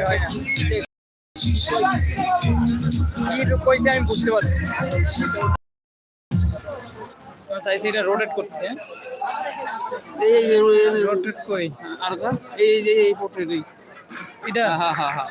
হয় কইছে আমি বুঝতে পারছি চাইছি এটা রোটেট করতে হ্যাঁ? এই রোটেট কই আর এই যে এই এটা হ্যাঁ হ্যাঁ হ্যাঁ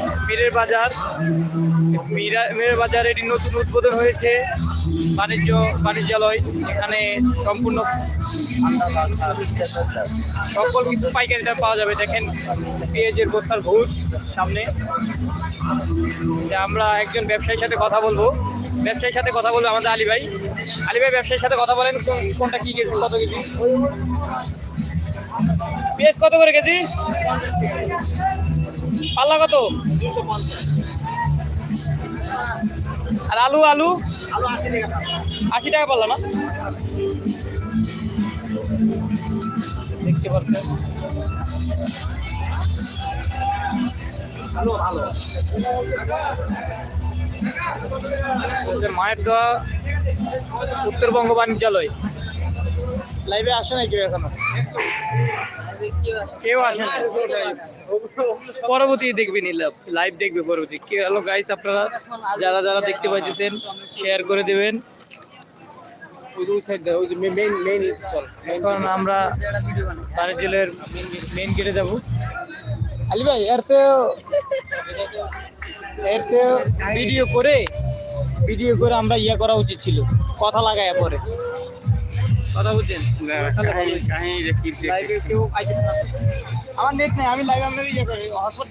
মীরের বাজার। মীরা, মীরের বাজার এটি নতুন উদ্বোধন হয়েছে। বাণিজ্য, বাণিজ্যালয়, এখানে সম্পূর্ণ সকল কিছু পাইকারি দাম পাওয়া যাবে। দেখেন, পেঁয়াজের বস্তার ভূত সামনে। আমরা একজন ব্যবসায়ীর সাথে কথা বলব। ব্যবসায়ীর সাথে কথা বলব আমাদের আলী ভাই। আলী ভাই, ব্যবসায়ীর সাথে কথা বলেন, কোন- কোনটা কি কেজি, কত কেজি? পেঁয়াজ কত করে কেজি? পাল্লা কত আর আলু আলু? আশি টাকা পাল্লা না? দেখতে পাচ্ছেন। মায়ের দেওয়া উত্তরবঙ্গ বাণিজ্যালয়। লাইভে আসে না কেউ এখনও? কেউ আসে পরবর্তী দেখবে নিলাম লাইভ দেখবে পরবর্তী। কি হ্যালো গাইস আপনারা যারা যারা দেখতে পাইতেছেন শেয়ার করে দেবেন। এখন আমরা বাণিজ্যের মেইন গেটে যাব। আলী ভাই এর সে এর সে ভিডিও করে ভিডিও করে আমরা ইয়ে করা উচিত ছিল। কথা লাগায় পরে। কথা বুঝছেন কাহিনী কাহিনী দেখি লাইভে কেউ আইতেছে না আমার নেট নেই আমি লাইভ আপনার ইয়ে করি হটস্পট